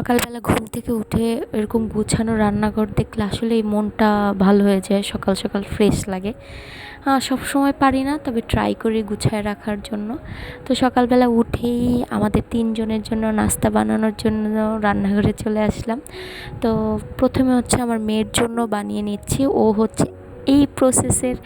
সকালবেলা ঘুম থেকে উঠে এরকম গুছানো রান্নাঘর দেখলে আসলে এই মনটা ভালো হয়ে যায়, সকাল সকাল ফ্রেশ লাগে। সব সময় পারি না, তবে ট্রাই করি গুছায় রাখার জন্য। তো সকালবেলা উঠেই আমাদের তিনজনের জন্য নাস্তা বানানোর জন্য রান্নাঘরে চলে আসলাম। তো প্রথমে হচ্ছে আমার মেয়ের জন্য বানিয়ে নিচ্ছি, ও হচ্ছে এই প্রসেসের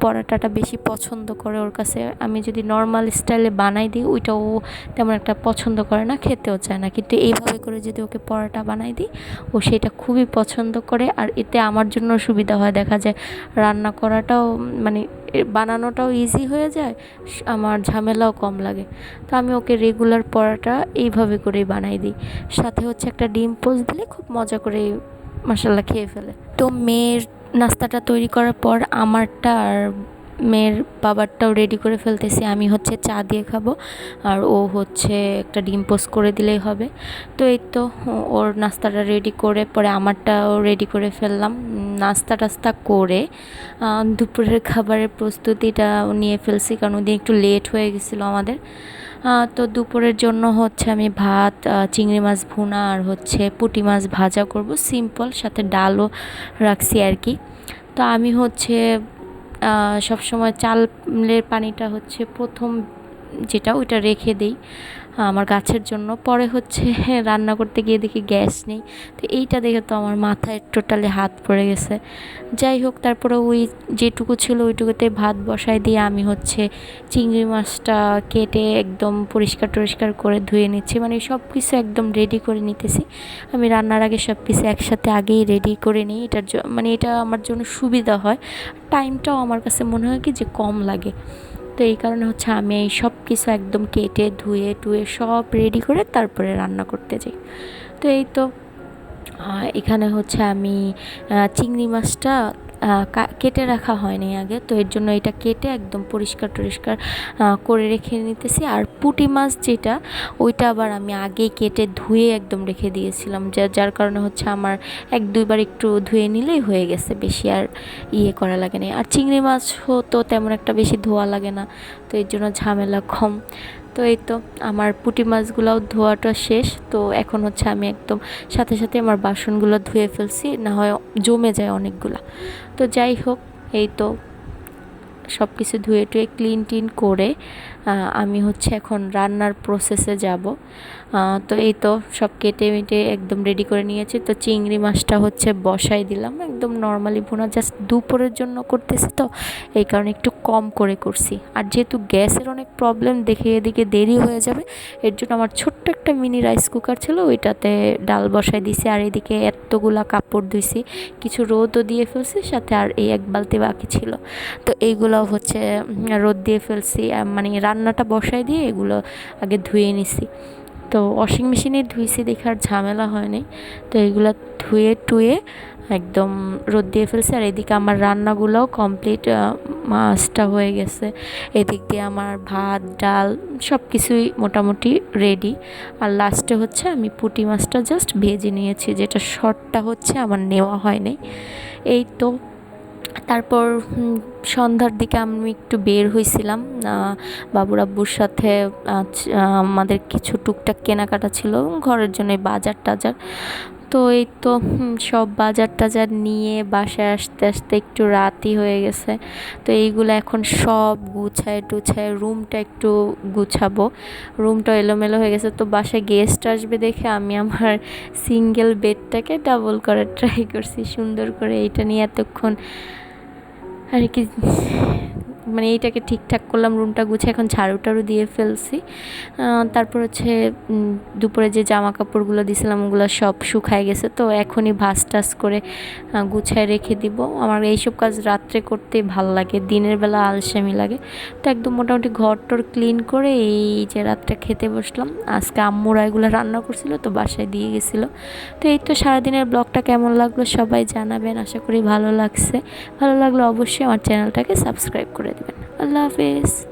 পরাটাটা বেশি পছন্দ করে ওর কাছে। আমি যদি নর্মাল স্টাইলে বানাই দিই ওইটা ও তেমন একটা পছন্দ করে না, খেতেও চায় না। কিন্তু এইভাবে করে যদি ওকে পরাটা বানাই দিই, ও সেটা খুবই পছন্দ করে। আর এতে আমার জন্য সুবিধা হয়। দেখা যায় রান্না করাটাও মানে বানানোটাও ইজি হয়ে যায় আমার ঝামেলাও কম লাগে। তো আমি ওকে রেগুলার পরাটা এইভাবে করেই বানাই দিই। সাথে হচ্ছে একটা ডিম পোস্ট দিলে খুব মজা করে মশালা খেয়ে ফেলে। তো মেয়ের নাস্তাটা তৈরি করার পর আমারটা আর মেয়ের বাবারটাও রেডি করে ফেলতেছি। আমি হচ্ছে চা দিয়ে খাব আর ও হচ্ছে একটা ডিম পোস্ট করে দিলেই হবে। তো এই তো, ওর নাস্তাটা রেডি করে পরে আমারটাও রেডি করে ফেললাম। নাস্তা টাস্তা করে দুপুরের খাবারের প্রস্তুতিটা নিয়ে ফেলছি কারণ ওদিন একটু লেট হয়ে গেছিল আমাদের। তো দুপুরের জন্য হচ্ছে আমি ভাত চিংড়ি মাছ ভুনা আর হচ্ছে পুটি মাছ ভাজা করব। সিম্পল, সাথে ডালও রাখছি আর কি। তো আমি হচ্ছে সবসময় চালের পানিটা হচ্ছে প্রথম যেটা ওইটা রেখে দিই আমার গাছের জন্য। পরে হচ্ছে রান্না করতে গিয়ে দেখি গ্যাস নেই। তো এইটা দেখে তো আমার মাথায় টোটালি হাত পড়ে গেছে। যাই হোক, তারপরে ওই যেটুকু ছিল ওইটুকুতে ভাত বসাই দিয়ে আমি হচ্ছে চিংড়ি মাছটা কেটে একদম পরিষ্কার টরিষ্কার করে ধুয়ে নিচ্ছি। মানে সব কিছু একদম রেডি করে নিতেছি। আমি রান্নার আগে সব কিছু একসাথে আগেই রেডি করে নিই। এটার মানে এটা আমার জন্য সুবিধা হয়। টাইমটাও আমার কাছে মনে হয় কি যে কম লাগে। তো এই কারণে হচ্ছে আমি এই সব কিছু একদম কেটে ধুয়ে টুয়ে সব রেডি করে তারপরে রান্না করতে যাই। তো এই তো এখানে হচ্ছে আমি চিংড়ি মাছটা কেটে রাখা হয়নি আগে, তো এর জন্য এটা কেটে একদম পরিষ্কার টরিষ্কার করে রেখে নিতেছি। আর পুঁটি মাছ যেটা, ওইটা আবার আমি আগেই কেটে ধুয়ে একদম রেখে দিয়েছিলাম। যা, যার কারণে হচ্ছে আমার এক দুইবার একটু ধুয়ে নিলেই হয়ে গেছে, বেশি আর ইয়ে করা লাগে না আর চিংড়ি মাছ তো তেমন একটা বেশি ধোয়া লাগে না, তো এর জন্য ঝামেলা কম। তো এই তো আমার পুঁটি মাছগুলোও ধোয়াটা শেষ। তো এখন হচ্ছে আমি একদম সাথে সাথে আমার বাসনগুলো ধুয়ে ফেলছি, না হয় জমে যায় অনেকগুলা। তো যাই হোক, এই তো সব কিছু ধুয়ে টুয়ে ক্লিন টিন করে আমি হচ্ছে এখন রান্নার প্রসেসে যাব। তো এই তো সব কেটে মেটে একদম রেডি করে নিয়েছি। তো চিংড়ি মাছটা হচ্ছে বসাই দিলাম, একদম নর্মালি ভুনা জাস্ট দুপুরের জন্য করতেছি তো, এই কারণে একটু কম করে করছি। আর যেহেতু গ্যাসের অনেক প্রবলেম দেখে এদিকে দেরি হয়ে যাবে, এর জন্য আমার ছোট্ট একটা মিনি রাইস কুকার ছিল, ওইটাতে ডাল বসাই দিছি। আর এদিকে এতগুলা কাপড় ধুইছি, কিছু রোদও দিয়ে ফেলছি, সাথে আর এই এক বালতি বাকি ছিল। তো এইগুলো হচ্ছে রোদ দিয়ে ফেলছি মানে রান্নাটা বসাই দিয়ে এগুলো আগে ধুয়ে নিছি। তো ওয়াশিং মেশিনে ধুইছি দেখার ঝামেলা হয়নি। তো এগুলো ধুয়ে টুয়ে একদম রোদ দিয়ে ফেলছি। আর এদিকে আমার রান্নাগুলোও কমপ্লিট মাছটা হয়ে গেছে। এদিক দিয়ে আমার ভাত, ডাল সব কিছুই মোটামুটি রেডি আর লাস্টে হচ্ছে আমি পুঁটি মাছটা জাস্ট ভেজে নিয়েছি, যেটা শর্টটা হচ্ছে আমার নেওয়া হয়নি। এই তো তারপর সন্ধ্যার দিকে আমি একটু বের হয়েছিলাম বাবুর আব্বুর সাথে আমাদের কিছু টুকটাক কেনাকাটা ছিল, ঘরের জন্য বাজার টাজার। তো এই তো সব বাজার টাজার নিয়ে বাসায় আসতে আসতে একটু রাতই হয়ে গেছে। তো এইগুলো এখন সব গুছায় টুছায় রুমটা একটু গুছাবো। রুমটা এলোমেলো হয়ে গেছে, তো বাসায় গেস্ট আসবে দেখে আমি আমার সিঙ্গেল বেডটাকে ডাবল করার ট্রাই করছি সুন্দর করে। এইটা নিয়ে এতক্ষণ আর কি মানে এইটাকে ঠিকঠাক করলাম রুমটা গুছে এখন ঝাড়ু টাড়ু দিয়ে ফেলছি। তারপর হচ্ছে দুপুরে যে জামা কাপড়গুলো দিয়েছিলাম ওগুলো সব শুকায় গেছে, তো এখনই ভাস টাস করে গুছায় রেখে দিব। আমার এইসব কাজ রাত্রে করতে ভালো লাগে, দিনের বেলা আলসামি লাগে। তো একদম মোটামুটি ঘর টর ক্লিন করে এই যে রাতটা খেতে বসলাম। আজকে আম্মুরা এগুলো রান্না করছিল, তো বাসায় দিয়ে গেছিল। তো এই তো সারাদিনের ব্লগটা কেমন লাগল সবাই জানাবেন, আশা করি ভালো লাগছে। ভালো লাগলে অবশ্যই আমার চ্যানেলটাকে সাবস্ক্রাইব করে দেবেন। আল্লাহ হাফেজ